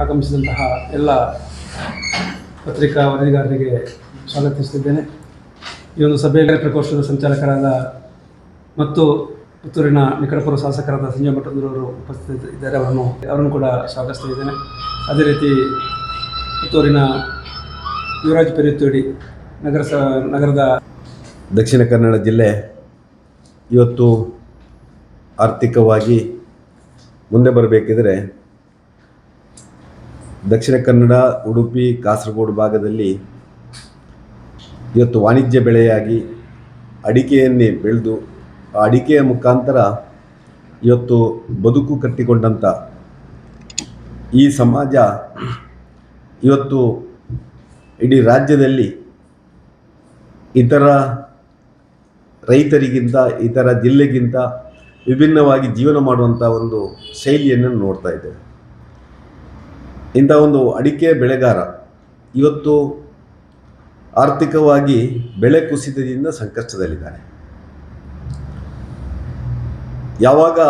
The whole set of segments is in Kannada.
ಆಗಮಿಸಿದಂತಹ ಎಲ್ಲ ಪತ್ರಿಕಾ ವರದಿಗಾರರಿಗೆ ಸ್ವಾಗತಿಸುತ್ತಿದ್ದೇನೆ. ಈ ಒಂದು ಸಭೆಯಲ್ಲಿ ಪ್ರಕೋಷ್ಠದ ಸಂಚಾಲಕರಾದ ಮತ್ತು ಪುತ್ತೂರಿನ ನಿಕಟಪುರ ಶಾಸಕರಾದ ಸಂಜಯ್ ಮಠಂದ್ರವರು ಉಪಸ್ಥಿತರಿದ್ದಾರೆ ಅವರನ್ನು ಅವರನ್ನು ಕೂಡ ಸ್ವಾಗತಿಸ್ತಾ ಅದೇ ರೀತಿ ಪುತ್ತೂರಿನ ಯುವರಾಜ್ ಪೆರಿತೋಡಿ ನಗರ ಸ, ನಗರದ ದಕ್ಷಿಣ ಕನ್ನಡ ಜಿಲ್ಲೆ ಇವತ್ತು ಆರ್ಥಿಕವಾಗಿ ಮುಂದೆ ಬರಬೇಕಿದ್ರೆ ದಕ್ಷಿಣ ಕನ್ನಡ, ಉಡುಪಿ, ಕಾಸರಗೋಡು ಭಾಗದಲ್ಲಿ ಇವತ್ತು ವಾಣಿಜ್ಯ ಬೆಳೆಯಾಗಿ ಅಡಿಕೆಯನ್ನೇ ಬೆಳೆದು, ಆ ಅಡಿಕೆಯ ಮುಖಾಂತರ ಇವತ್ತು ಬದುಕು ಕಟ್ಟಿಕೊಂಡಂಥ ಈ ಸಮಾಜ ಇವತ್ತು ಇಡೀ ರಾಜ್ಯದಲ್ಲಿ ಇತರ ರೈತರಿಗಿಂತ, ಇತರ ಜಿಲ್ಲೆಗಿಂತ ವಿಭಿನ್ನವಾಗಿ ಜೀವನ ಮಾಡುವಂಥ ಒಂದು ಶೈಲಿಯನ್ನು ನೋಡ್ತಾ ಇದ್ದೇವೆ. ಇಂಥ ಒಂದು ಅಡಿಕೆ ಬೆಳೆಗಾರ ಇವತ್ತು ಆರ್ಥಿಕವಾಗಿ ಬೆಳೆ ಕುಸಿತದಿಂದ ಸಂಕಷ್ಟದಲ್ಲಿದ್ದಾನೆ. ಯಾವಾಗ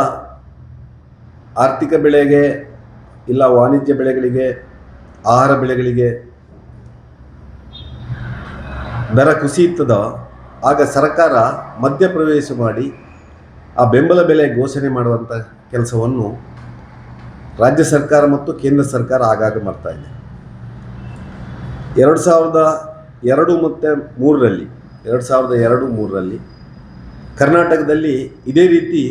ಆರ್ಥಿಕ ಬೆಳೆಗೆ ಇಲ್ಲ ವಾಣಿಜ್ಯ ಬೆಳೆಗಳಿಗೆ, ಆಹಾರ ಬೆಳೆಗಳಿಗೆ ದರ ಕುಸಿಯುತ್ತದ ಆಗ ಸರ್ಕಾರ ಮಧ್ಯಪ್ರವೇಶ ಮಾಡಿ ಆ ಬೆಂಬಲ ಬೆಲೆ ಘೋಷಣೆ ಮಾಡುವಂಥ ಕೆಲಸವನ್ನು ರಾಜ್ಯ ಸರ್ಕಾರ ಮತ್ತು ಕೇಂದ್ರ ಸರ್ಕಾರ ಆಗಾಗ ಮಾಡ್ತಾ ಇದೆ. ಎರಡು ಸಾವಿರದ ಎರಡು ಮತ್ತು ಮೂರರಲ್ಲಿ, ಎರಡು ಸಾವಿರದ ಎರಡು ಮೂರರಲ್ಲಿ ಕರ್ನಾಟಕದಲ್ಲಿ ಇದೇ ರೀತಿ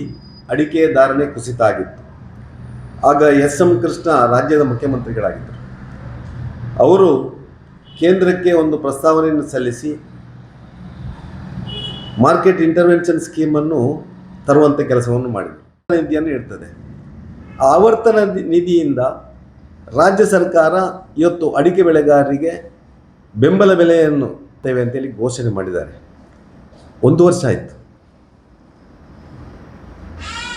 ಅಡಿಕೆ ಧಾರಣೆ ಕುಸಿತ ಆಗಿತ್ತು. ಆಗ ಎಸ್ ಎಂ ಕೃಷ್ಣ ರಾಜ್ಯದ ಮುಖ್ಯಮಂತ್ರಿಗಳಾಗಿದ್ದರು. ಅವರು ಕೇಂದ್ರಕ್ಕೆ ಒಂದು ಪ್ರಸ್ತಾವನೆಯನ್ನು ಸಲ್ಲಿಸಿ, ಮಾರ್ಕೆಟ್ ಇಂಟರ್ವೆನ್ಷನ್ ಸ್ಕೀಮನ್ನು ತರುವಂಥ ಕೆಲಸವನ್ನು ಮಾಡಿದರು. ನಿಧಿಯನ್ನು ಇರ್ತದೆ. ಆ ಆವರ್ತನ ನಿಧಿಯಿಂದ ರಾಜ್ಯ ಸರ್ಕಾರ ಇವತ್ತು ಅಡಿಕೆ ಬೆಳೆಗಾರರಿಗೆ ಬೆಂಬಲ ಬೆಲೆಯನ್ನು ತೇವೆ ಅಂತೇಳಿ ಘೋಷಣೆ ಮಾಡಿದ್ದಾರೆ. ಒಂದು ವರ್ಷ ಆಯಿತು.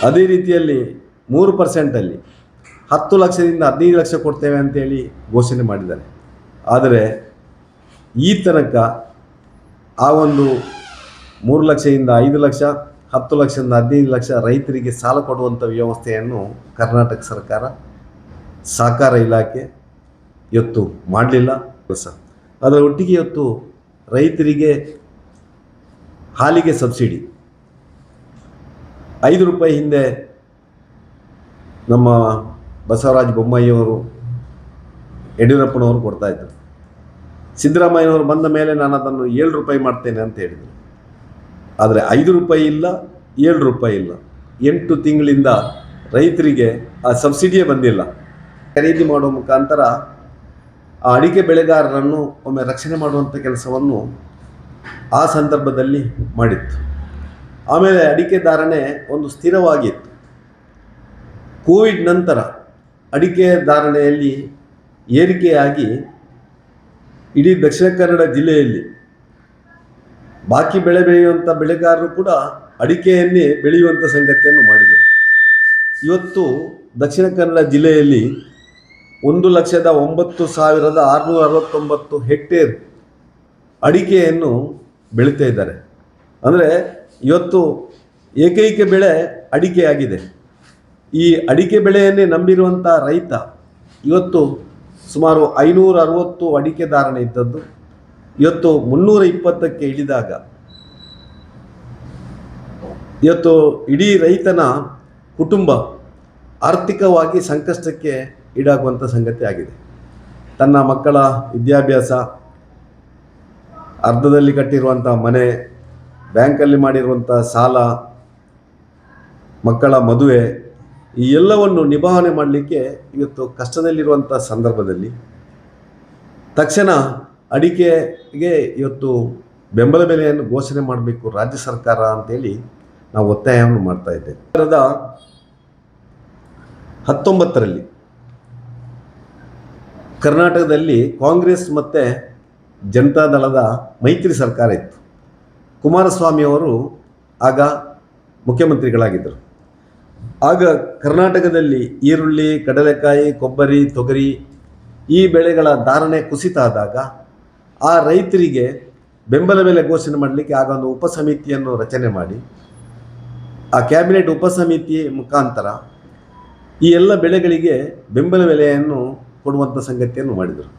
ಅದೇ ರೀತಿಯಲ್ಲಿ ಮೂರು ಪರ್ಸೆಂಟಲ್ಲಿ ಹತ್ತು ಲಕ್ಷದಿಂದ ಹದಿನೈದು ಲಕ್ಷ ಕೊಡ್ತೇವೆ ಅಂತೇಳಿ ಘೋಷಣೆ ಮಾಡಿದ್ದಾರೆ. ಆದರೆ ಈ ತನಕ ಆ ಒಂದು ಮೂರು ಲಕ್ಷದಿಂದ ಐದು ಲಕ್ಷ ಹತ್ತು ಲಕ್ಷದಿಂದ ಹದಿನೈದು ಲಕ್ಷ ರೈತರಿಗೆ ಸಾಲ ಕೊಡುವಂಥ ವ್ಯವಸ್ಥೆಯನ್ನು ಕರ್ನಾಟಕ ಸರ್ಕಾರ ಸಹಕಾರ ಇಲಾಖೆ ಇವತ್ತು ಮಾಡಲಿಲ್ಲ ಸಹ ಅದರ ಒಟ್ಟಿಗೆ ಇವತ್ತು ರೈತರಿಗೆ ಹಾಲಿಗೆ ಸಬ್ಸಿಡಿ. ಐದು ರೂಪಾಯಿ ಹಿಂದೆ ನಮ್ಮ ಬಸವರಾಜ ಬೊಮ್ಮಾಯಿಯವರು ಯಡಿಯೂರಪ್ಪನವರು ಕೊಡ್ತಾಯಿದ್ರು ಸಿದ್ದರಾಮಯ್ಯನವರು ಬಂದ ಮೇಲೆ ನಾನು ಅದನ್ನು ಏಳು ರೂಪಾಯಿ ಮಾಡ್ತೇನೆ ಅಂತ ಹೇಳಿದರು. ಆದರೆ ಐದು ರೂಪಾಯಿ ಇಲ್ಲ, ಏಳು ರೂಪಾಯಿ ಇಲ್ಲ. ಎಂಟು ತಿಂಗಳಿಂದ ರೈತರಿಗೆ ಆ ಸಬ್ಸಿಡಿಯೇ ಬಂದಿಲ್ಲ. ಖರೀದಿ ಮಾಡುವ ಮುಖಾಂತರ ಆ ಅಡಿಕೆ ಬೆಳೆಗಾರರನ್ನು ಒಮ್ಮೆ ರಕ್ಷಣೆ ಮಾಡುವಂಥ ಕೆಲಸವನ್ನು ಆ ಸಂದರ್ಭದಲ್ಲಿ ಮಾಡಿತ್ತು. ಆಮೇಲೆ ಅಡಿಕೆ ಧಾರಣೆ ಒಂದು ಸ್ಥಿರವಾಗಿತ್ತು. ಕೋವಿಡ್ ನಂತರ ಅಡಿಕೆ ಧಾರಣೆಯಲ್ಲಿ ಏರಿಕೆಯಾಗಿ ಇಡೀ ದಕ್ಷಿಣ ಕನ್ನಡ ಜಿಲ್ಲೆಯಲ್ಲಿ ಬಾಕಿ ಬೆಳೆ ಬೆಳೆಯುವಂಥ ಬೆಳೆಗಾರರು ಕೂಡ ಅಡಿಕೆಯನ್ನೇ ಬೆಳೆಯುವಂಥ ಸಂಗತಿಯನ್ನು ಮಾಡಿದರು. ಇವತ್ತು ದಕ್ಷಿಣ ಕನ್ನಡ ಜಿಲ್ಲೆಯಲ್ಲಿ ಒಂದು ಲಕ್ಷದ ಒಂಬತ್ತು ಸಾವಿರದ ಆರುನೂರ ಅರವತ್ತೊಂಬತ್ತು ಹೆಕ್ಟೇರ್ ಅಡಿಕೆಯನ್ನು ಬೆಳೀತಾ ಇದ್ದಾರೆ. ಅಂದರೆ ಇವತ್ತು ಏಕೈಕ ಬೆಳೆ ಅಡಿಕೆಯಾಗಿದೆ. ಈ ಅಡಿಕೆ ಬೆಳೆಯನ್ನೇ ನಂಬಿರುವಂಥ ರೈತ ಇವತ್ತು ಸುಮಾರು ಐನೂರ ಅರವತ್ತು ಅಡಿಕೆ ಧಾರಣೆ ಇದ್ದದ್ದು. ಇವತ್ತು ಮುನ್ನೂರ ಇಪ್ಪತ್ತಕ್ಕೆ ಇಳಿದಾಗ, ಇವತ್ತು ಇಡೀ ರೈತನ ಕುಟುಂಬ ಆರ್ಥಿಕವಾಗಿ ಸಂಕಷ್ಟಕ್ಕೆ ಈಡಾಗುವಂಥ ಸಂಗತಿ ಆಗಿದೆ. ತನ್ನ ಮಕ್ಕಳ ವಿದ್ಯಾಭ್ಯಾಸ, ಅರ್ಧದಲ್ಲಿ ಕಟ್ಟಿರುವಂಥ ಮನೆ, ಬ್ಯಾಂಕಲ್ಲಿ ಮಾಡಿರುವಂಥ ಸಾಲ, ಮಕ್ಕಳ ಮದುವೆ, ಈ ಎಲ್ಲವನ್ನು ನಿಭಾವಣೆ ಮಾಡಲಿಕ್ಕೆ ಇವತ್ತು ಕಷ್ಟದಲ್ಲಿರುವಂಥ ಸಂದರ್ಭದಲ್ಲಿ ತಕ್ಷಣ ಅಡಿಕೆಗೆ ಇವತ್ತು ಬೆಂಬಲ ಬೆಲೆಯನ್ನು ಘೋಷಣೆ ಮಾಡಬೇಕು ರಾಜ್ಯ ಸರ್ಕಾರ ಅಂತೇಳಿ ನಾವು ಒತ್ತಾಯವನ್ನು ಮಾಡ್ತಾ ಇದ್ದೇವೆ. ಸಾವಿರದ ಹತ್ತೊಂಬತ್ತರಲ್ಲಿ ಕರ್ನಾಟಕದಲ್ಲಿ ಕಾಂಗ್ರೆಸ್ ಮತ್ತು ಜನತಾದಳದ ಮೈತ್ರಿ ಸರ್ಕಾರ ಇತ್ತು. ಕುಮಾರಸ್ವಾಮಿ ಅವರು ಆಗ ಮುಖ್ಯಮಂತ್ರಿಗಳಾಗಿದ್ದರು. ಆಗ ಕರ್ನಾಟಕದಲ್ಲಿ ಈರುಳ್ಳಿ, ಕಡಲೆಕಾಯಿ, ಕೊಬ್ಬರಿ, ತೊಗರಿ ಈ ಬೆಳೆಗಳ ಧಾರಣೆ ಕುಸಿತ ಆದಾಗ ಆ ರೈತರಿಗೆ ಬೆಂಬಲ ಬೆಲೆ ಘೋಷಣೆ ಮಾಡಲಿಕ್ಕೆ ಆಗ ಒಂದು ಉಪಸಮಿತಿಯನ್ನು ರಚನೆ ಮಾಡಿ. ಆ ಕ್ಯಾಬಿನೆಟ್ ಉಪಸಮಿತಿ ಮುಖಾಂತರ ಈ ಎಲ್ಲ ಬೆಳೆಗಳಿಗೆ ಬೆಂಬಲ ಬೆಲೆಯನ್ನು ಕೊಡುವಂಥ ಸಂಗತಿಯನ್ನು ಮಾಡಿದರು.